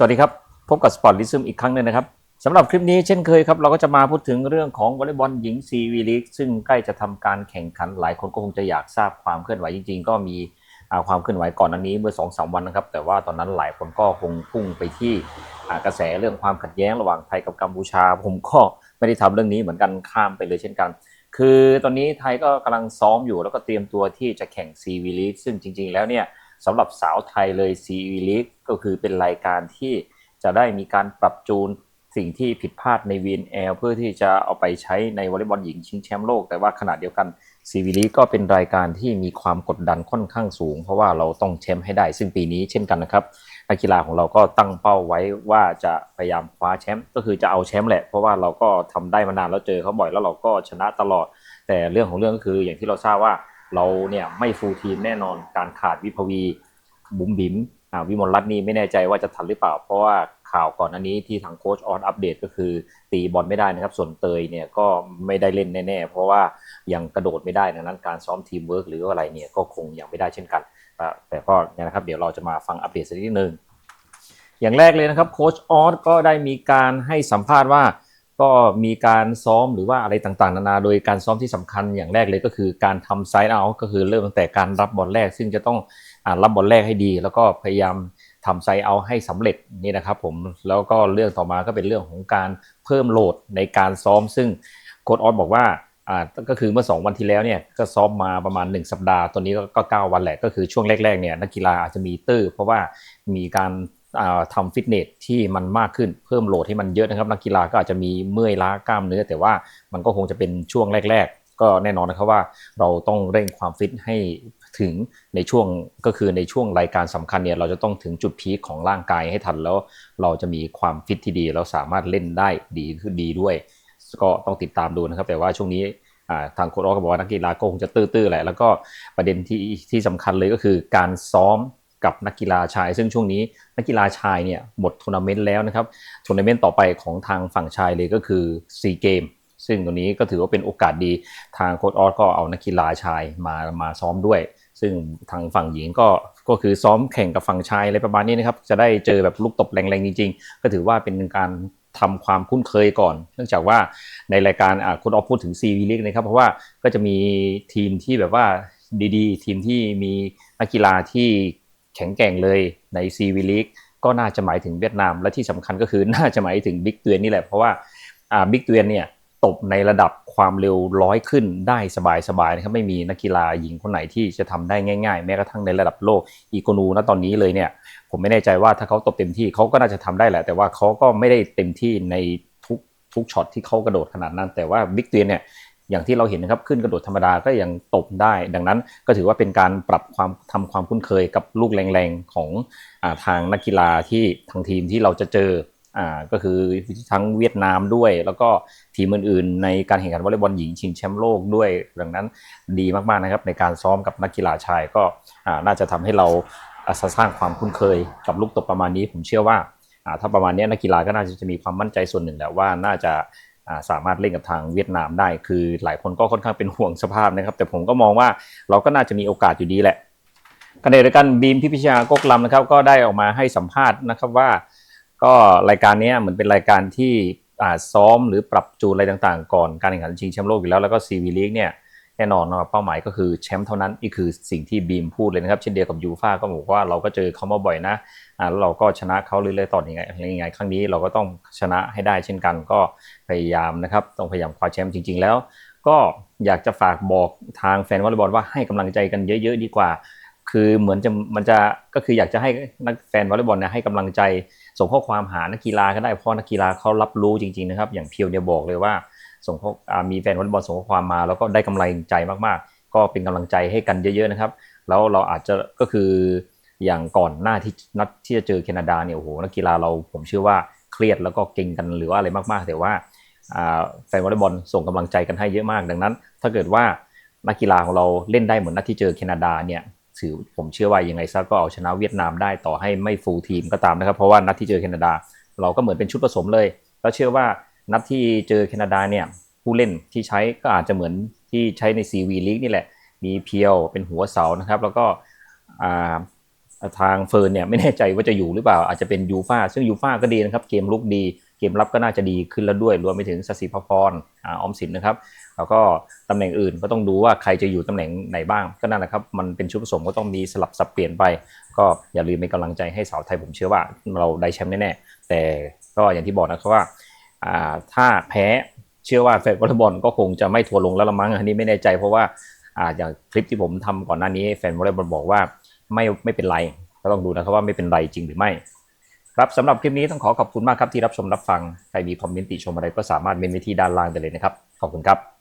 สวัสดีครับ พบกับ Sport l i s m อีกครั้งหนึ่งนะครับสำหรับคลิปนี้เช่นเคยครับ เราก็จะมาพูดถึงเรื่องของวอลเลย์บอลหญิงซีวีลีกซึ่งใกล้จะทำการแข่งขันหลายคนก็คงจะอยากทราบความเคลื่อนไหวจริง ๆ ก็มีความเคลื่อนไหวก่อนอันนี้เมื่อ2อสวันนะครับ แต่ว่าตอนนั้นหลายคนก็คงพุ่งไปที่กระแสเรื่องความขัดแย้งระหว่างไทยกับกัมพูชา ผมก็ไม่ได้ทำเรื่องนี้เหมือนกันข้ามไปเลยเช่นกัน คือตอนนี้ไทยก็กำลังซ้อมอยู่แล้วก็เตรียมตัวที่จะแข่งซีวีลีกซึ่งจริง ๆ แล้วเนี่ย สำหรับสาวไทยเลยซีวีลีกก็คือเป็นรายการที่จะได้มีการปรับจูนสิ่งที่ผิดพลาดใน VNL เพื่อที่จะเอาไปใช้ในวอลเลย์บอลหญิงชิงแชมป์โลก แต่ว่าขณะเดียวกันซีวีลีก็เป็นรายการที่มีความกดดันค่อนข้างสูง เพราะว่าเราต้องแชมป์ให้ได้ ซึ่งปีนี้เช่นกันนะครับนักกีฬาของเราก็ตั้งเป้าไว้ว่าจะพยายามคว้าแชมป์ก็คือจะเอาแชมป์แหละ เพราะว่าเราก็ทำได้มานานแล้วเจอเขาบ่อยแล้วเราก็ชนะตลอด แต่เรื่องของเรื่องก็คืออย่างที่เราทราบว่า เราเนี่ยไม่ฟูลทีมแน่นอนการขาดวิภวีบุ๋มบิ๋มวิมลรัตน์นี่ไม่แน่ใจว่าจะทันหรือเปล่า เพราะว่าข่าวก่อนอันนี้ที่ทางโค้ชออนอัปเดตก็คือตีบอลไม่ได้นะครับ ส่วนเตยเนี่ยก็ไม่ได้เล่นแน่ๆ เพราะว่ายังกระโดดไม่ได้ดังนั้นการซ้อมทีมเวิร์กหรืออะไรเนี่ยก็คงยังไม่ได้เช่นกัน แต่ก็เนี่ยนะครับเดี๋ยวเราจะมาฟังอัปเดตสักนิดนึงอย่างแรกเลยนะครับโค้ชออสก็ได้มีการให้สัมภาษณ์ว่า ก็มีการซ้อมหรือว่าอะไรต่างๆ นานา โดยการซ้อมที่สำคัญอย่างแรกเลยก็คือการทำไซด์เอาก็คือเริ่มตั้งแต่การรับบอลแรก ซึ่งจะต้องอรับบอลแรกให้ดี แล้วก็พยายามทำไซด์เอาให้สำเร็จนี่นะครับผมแล้วก็เรื่องต่อมาก็เป็นเรื่องของการเพิ่มโหลดในการซ้อม ซึ่งโค้ชออสบอกว่าอ่าก็คือเมื่อ 2 วันที่แล้วเนี่ยก็ซ้อมมาประมาณ 1 สัปดาห์ ตัวนี้ก็ก็9วันแหละก็คือช่วงแรกๆเนี่ยนักกีฬาอาจจะมีตื้อเพราะว่ามีการ ทำฟิตเนสที่มันมากขึ้นเพิ่มโหลดให้มันเยอะนะครับนักกีฬาก็อาจจะมีเมื่อยล้ากล้ามเนื้อ แต่ว่ามันก็คงจะเป็นช่วงแรก ๆ ก็แน่นอนนะครับว่าเราต้องเร่งความฟิตให้ถึงในช่วงก็คือในช่วงรายการสำคัญเนี่ยเราจะต้องถึงจุดพีคของร่างกายให้ทันแล้วเราจะมีความฟิตที่ดีเราสามารถเล่นได้ดีขึ้นดีด้วย ก็ต้องติดตามดูนะครับ แต่ว่าช่วงนี้ทางโค้ชก็บอกว่านักกีฬาก็คงจะตื้อๆแหละแล้วก็ประเด็นที่ที่สำคัญเลยก็คือการซ้อม กับนักกีฬาชาย ซึ่งช่วงนี้นักกีฬาชายเนี่ยหมดทัวร์นาเมนต์แล้วนะครับทัวร์นาเมนต์ต่อไปของทางฝั่งชายเลยก็คือซีเกมซึ่งตรงนี้ก็ถือว่าเป็นโอกาสดีทางโค้ชออสก็เอานักกีฬาชายมามาซ้อมด้วย ซึ่งทางฝั่งหญิงก็ก็คือซ้อมแข่งกับฝั่งชายอะไรประมาณนี้นะครับจะได้เจอแบบลูกตบแรงๆจริง ๆ ก็ถือว่าเป็นการทำความคุ้นเคยก่อน เนื่องจากว่าในรายการอ่าคุณออฟพูดถึงซีวีลีกนะครับ เพราะว่าก็จะมีทีมที่แบบว่าดีๆ ทีมที่มีนักกีฬาที่ แข็งแกร่งเลยในซีวีลีกก็น่าจะหมายถึงเวียดนาม และที่สำคัญก็คือน่าจะหมายถึงบิ๊กเตือนนี่แหละเพราะว่าบิ๊กเตือนเนี่ยตบในระดับความเร็วร้อยขึ้นได้สบายๆนะครับไม่มีนักกีฬาหญิงคนไหนที่จะทำได้ง่ายๆ แม้กระทั่งในระดับโลกอีโกนูณตอนนี้เลยเนี่ยผมไม่แน่ใจว่าถ้าเขาตบเต็มที่เขาก็น่าจะทำได้แหละ แต่ว่าเขาก็ไม่ได้เต็มที่ในทุกทุกช็อตที่เขากระโดดขนาดนั้น แต่ว่าบิ๊กเตียนเนี่ย อย่างที่เราเห็นนะครับขึ้นกระโดดธรรมดาก็ยังตบได้ ดังนั้นก็ถือว่าเป็นการปรับความทำความคุ้นเคยกับลูกแรงๆของอาทางนักกีฬาที่ทางทีมที่เราจะเจออ่าก็คือทั้งเวียดนามด้วย แล้วก็ทีมอื่นๆ ในการแข่งขันวอลเลย์บอลหญิงชิงแชมป์โลกด้วย ดังนั้นดีมากๆนะครับในการซ้อมกับนักกีฬาชายก็น่าจะทำให้เราสร้างความคุ้นเคยกับลูกตบประมาณนี้ ผมเชื่อว่าถ้าประมาณนี้นักกีฬาก็น่าจะมีความมั่นใจส่วนหนึ่งแหละว่าน่าจะ สามารถเล่นกับทางเวียดนามได้ คือหลายคนก็ค่อนข้างเป็นห่วงสภาพนะครับ แต่ผมก็มองว่าเราก็น่าจะมีโอกาสอยู่ดีแหละขณะเดียวกันบีมพิพิชากกลำนะครับ ก็ได้ออกมาให้สัมภาษณ์นะครับว่า ก็รายการนี้เหมือนเป็นรายการที่ซ้อมหรือปรับจูนอะไรต่างๆ ก่อนการแข่งขันชิงแชมป์โลกอยู่แล้วแล้วก็ซีวีลีกเนี่ย แน่นอนนะเป้าหมายก็คือแชมป์เท่านั้นนี่คือสิ่งที่บีมพูดเลยนะครับ เช่นเดียวกับยูฟ่าก็บอกว่าเราก็เจอเขามาบ่อยนะอ่าแล้วเราก็ชนะเขาเรื่อยๆต่อยังไงยังไง ครั้งนี้เราก็ต้องชนะให้ได้เช่นกันก็พยายามนะครับต้องพยายามคว้าแชมป์จริง ๆ แล้ว ก็อยากจะฝากบอกทางแฟนวอลเลย์บอลว่าให้กำลังใจกันเยอะ ๆ ดีกว่า คือเหมือนจะมันจะก็คืออยากจะให้นักแฟนวอลเลย์บอลเนี่ยให้กำลังใจส่งข้อความหานักกีฬาก็ได้เพราะนักกีฬาเขารับรู้จริงๆนะครับ อย่างเพียวเนี่ยบอกเลยว่า ส่งข้ออ่ามีแฟนวอลเลย์บอลส่งข้อความมาแล้วก็ได้กำลังใจมากๆ ก็เป็นกำลังใจให้กันเยอะๆนะครับ แล้วเราอาจจะก็คืออย่างก่อนหน้าที่นัดที่จะเจอแคนาดาเนี่ยโอ้โหนักกีฬาเราผมเชื่อว่าเครียดแล้วก็เก่งกันหรือว่าอะไรมากๆ แต่ว่าแฟนวอลเลย์บอลส่งกำลังใจกันให้เยอะมากดังนั้น ถ้าเกิดว่านักกีฬาของเราเล่นได้เหมือนนัดที่เจอแคนาดาเนี่ยถือผมเชื่อว่ายังไงซะก็เอาชนะเวียดนามได้ต่อให้ไม่ฟูลทีมก็ตามนะครับ เพราะว่านัดที่เจอแคนาดา เราก็เหมือนเป็นชุดผสมเลย แล้วเชื่อว่า นัดที่เจอแคนาดาเนี่ยผู้เล่นที่ใช้ก็อาจจะเหมือนที่ใช้ใน CV League นี่แหละ มีเพียวเป็นหัวเสานะครับ แล้วก็ทางเฟิร์นเนี่ยไม่แน่ใจว่าจะอยู่หรือเปล่า อาจจะเป็นยูฟาซึ่งยูฟาก็ดีนะครับ เกมลุกดี เกมรับก็น่าจะดีขึ้นแล้วด้วย รวมไปถึงสศิพพรอออมสินนะครับ แล้วก็ตำแหน่งอื่นก็ต้องดูว่าใครจะอยู่ตำแหน่งไหนบ้าง ก็นั่นแหละครับ มันเป็นชุดผสมก็ต้องมีสลับสับเปลี่ยนไป ก็อย่าลืมเป็นกำลังใจให้สาวไทยผมเชื่อว่าเราได้แชมป์แน่ๆแต่ก็อย่างที่บอกนะครับว่า ถ้าแพ้เชื่อว่าแฟนวอลเลย์บอลก็คงจะไม่ทัวร์ลงแล้วละมั้งอันนี้ไม่แน่ใจเพราะว่าอย่างคลิปที่ผมทำก่อนหน้านี้แฟนวอลเลย์บอลบอกว่าไม่ไม่เป็นไรก็ต้องดูนะครับว่าไม่เป็นไรจริงหรือไม่ครับสำหรับคลิปนี้ต้องขอขอบคุณมากครับที่รับชมรับฟัง ใครมีคอมเมนต์ติชมอะไรก็สามารถเมนไว้ที่ด้านล่างได้เลยนะครับ ขอบคุณครับ